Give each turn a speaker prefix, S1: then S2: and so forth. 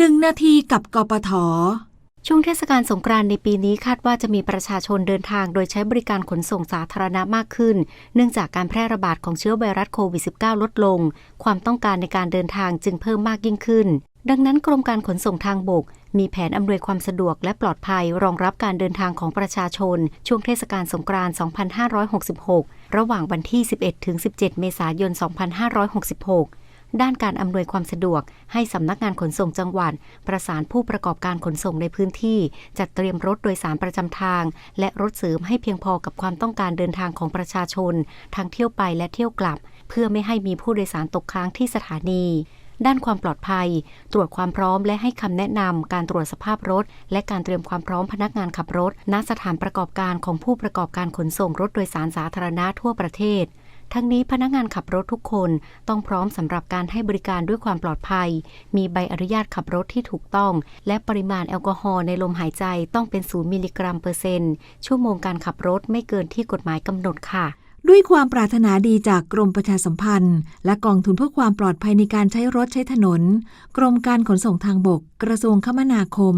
S1: หนึ่งนาทีกับกปท
S2: ช่วงเทศกาลสงกรานต์ในปีนี้คาดว่าจะมีประชาชนเดินทางโดยใช้บริการขนส่งสาธารณะมากขึ้น เนื่องจากการแพร่ระบาดของเชื้อไวรัสโควิด -19 ลดลง ความต้องการในการเดินทางจึงเพิ่มมากยิ่งขึ้น ดังนั้นกรมการขนส่งทางบก มีแผนอำนวยความสะดวกและปลอดภัยรองรับการเดินทางของประชาชน ช่วงเทศกาลสงกรานต์ 2566 ระหว่างวันที่ 11-17 เมษายน 2566 ด้านการอำนวยความสะดวก ให้สำนักงานขนส่งจังหวัด ประสานผู้ประกอบการขนส่งในพื้นที่ จัดเตรียมรถโดยสารประจำทาง และรถเสริมให้เพียงพอกับความต้องการเดินทางของประชาชน ทั้งเที่ยวไปและเที่ยวกลับ เพื่อไม่ให้มีผู้โดยสารตกค้างที่สถานีด้านความปลอดภัย ตรวจความพร้อมและให้คำแนะนำการตรวจสภาพรถ และการเตรียมความพร้อมพนักงานขับรถ ณ สถานประกอบการของผู้ประกอบการขนส่งรถโดยสารสาธารณะทั่วประเทศ ทั้งนี้พนักงานขับรถทุกคนต้องพร้อมสำหรับการให้บริการด้วยความปลอดภัย มีใบอนุญาตขับรถที่ถูกต้อง และปริมาณแอลกอฮอล์ในลมหายใจต้องเป็น0มิลลิกรัมเปอร์เซ็นต์ ชั่วโมงการขับรถไม่เกินที่กฎหมายกำหนดค่ะ
S1: ด้วยความปรารถนาดีจากกรมประชาสัมพันธ์ และกองทุนเพื่อความปลอดภัยในการใช้รถใช้ถนน กรมการขนส่งทางบก กระทรวงคมนาคม